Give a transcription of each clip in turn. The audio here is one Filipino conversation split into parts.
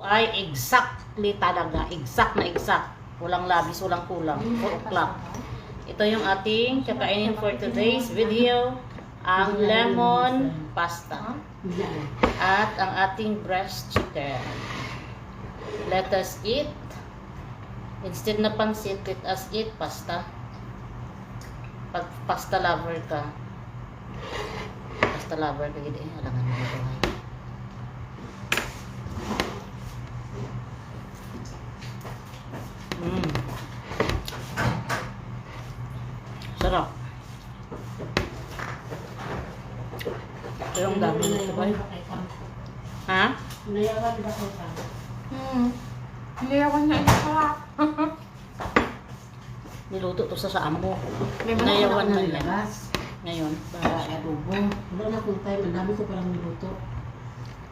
ay exactly talaga. Exact na exact. Walang labis, walang kulang. 4 o'clock. Ito yung ating kakainin for today's video. Ang lemon pasta. At ang ating breast chicken. Let us eat. Instead na pansit, let us eat pasta. Pag pasta lover ka, pasta lover ka, gidi, alangan mo ito. Mm. Sarap. Pero ang dami nito ba? Ha? Nayawan ba kayo pa? Hmm. Nilawan na ito ka. Niluto to sa. May mga Nayawan na yan. Ngayon. Para adobo. Wala na kung time. Ang dami ko palang niluto.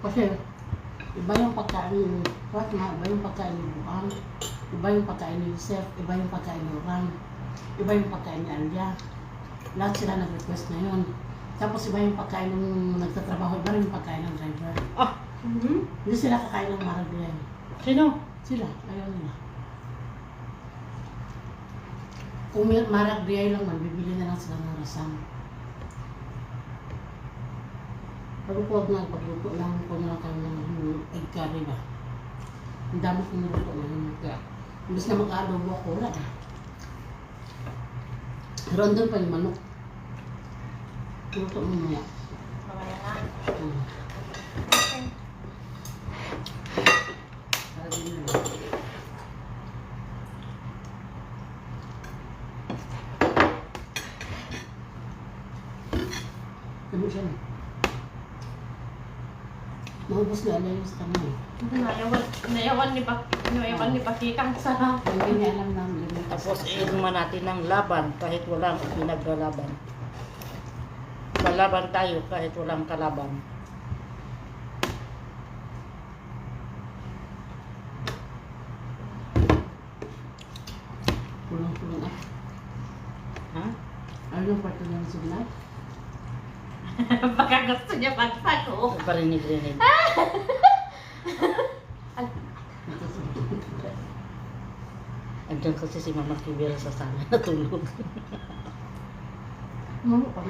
Kasi, iba yung pagkain. What nga, iba yung pagkain ni Buang. Iba yung pagkain ni Yusef. Iba yung pagkain ni Orang. Iba yung pagkain ni Alia. Lahat sila nag-request na yun. Tapos iba yung pagkain ng nagtatrabaho. Iba rin yung pagkain ng driver. Ah, Hmm? Hindi sila kakain ng maragyan. sino? Sila, ayaw nila. Kung may marag biyay lang man, bibili na lang sila ng rasang. Pero huwag na pagluto lang ko na lang kayo ng egg curry ba. Ang dami kong niluto ngayon. Kaya, imbes na mag-adobo ako, wala na. Pero andun pa yung manok. Luto mo muna. Mamaya na. Hmm. Okay. Din na lang. Ano siya? Maubos na alay sa kanya eh. Nayawan, nayawan ni Pak, nayawan ni Pakikang sa Hindi niya alam na limit. Tapos iinuman natin ng laban kahit walang pinaglalaban. Palaban tayo kahit walang kalaban. Pulang-pulang ah. Ha? Ano yung parte ng sugnat? Baka gusto niya pagsago. Parinig-rinig. Andiyan kasi si Mama Kibira sa sala natulog. Ano pa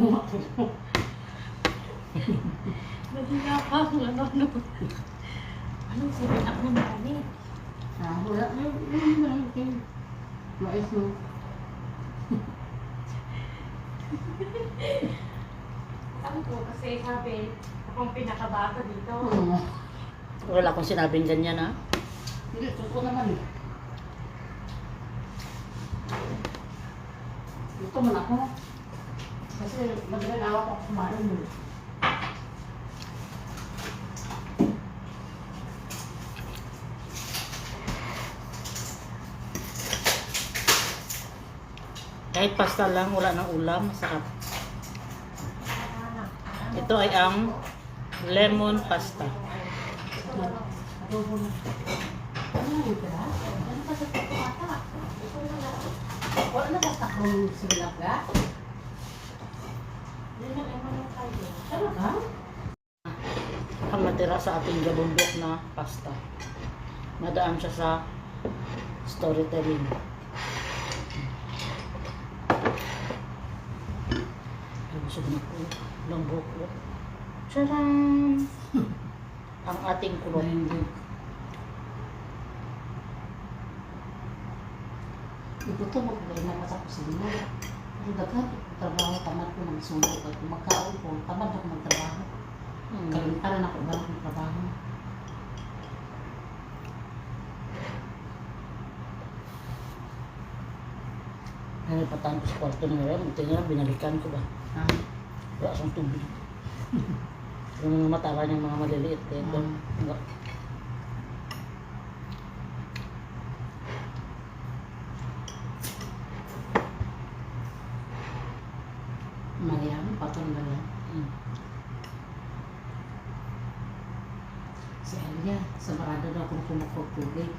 na? Naghiya ka. Ano, ano. Anong sirin ako ng marami? Ah, wala. Na kayo. Mais mo. Sabi ko kasi sabi, akong pinakabago dito. Wala akong sinabing ganyan ha. Hindi, totoo naman eh. Ito man ako. Kasi madalang awak ako kumain mo. Kahit pasta lang, wala nang ulam, masarap. Ito ay ang lemon pasta. Adobo na. Ano na yung pera? Ano pa sa ata? Wala na basta kung silaga? Talaga? Ang natira sa ating gabundok na pasta. Madaan siya sa storytelling. Ay, busog na po. Lambok ko. Charan! ang ating kulot. Hindi. Ito to, magdali na sa kusina. Pero daghan, trabaho, tamad ko ng sulok. At kung magkaon ko, tamad ako magtrabaho. Hmm. Kalimtaran ako ba ng trabaho. Ano pa tayo sa kwarto na rin. Ito nga, binalikan ko ba? Ha? Wala siyang tubig. yung matara niyang mga maliliit. Eh, ito. Mm. Wala. Mariam, patong ba yan? Hmm. Si Elia, sa barada daw kung kumakot tubig.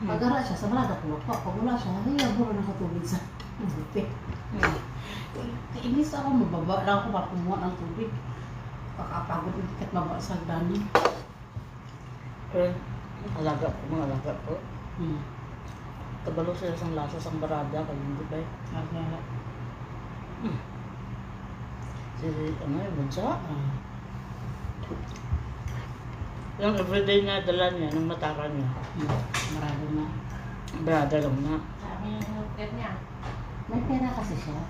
Hmm. Pag ara siya, sa barada kumakot. Pag wala siya, ay, aburo na tubig sa buti. Hmm. Inis ako, mababa lang ako para kumuha ng tubig. Pakapagod yung kat mabasag dani. Eh, alaga ko, mga alaga ko. Hmm. Kabalo sila sa lasa sa barada, kaya hindi ba? Agara. Si, ano yung bunsa? Ah. Yung everyday na dala niya, nung mataka niya. Marami na. Barada lang na. Sabi yung healthcare niya. May pera kasi siya.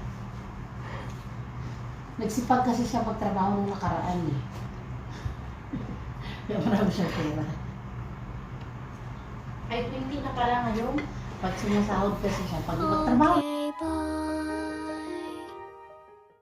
Nagsipag kasi siya magtrabaho nung nakaraan eh. Kaya marami siyang pera. Ay, hindi na pala ngayon. Pag sumasahod kasi siya, pag magtrabaho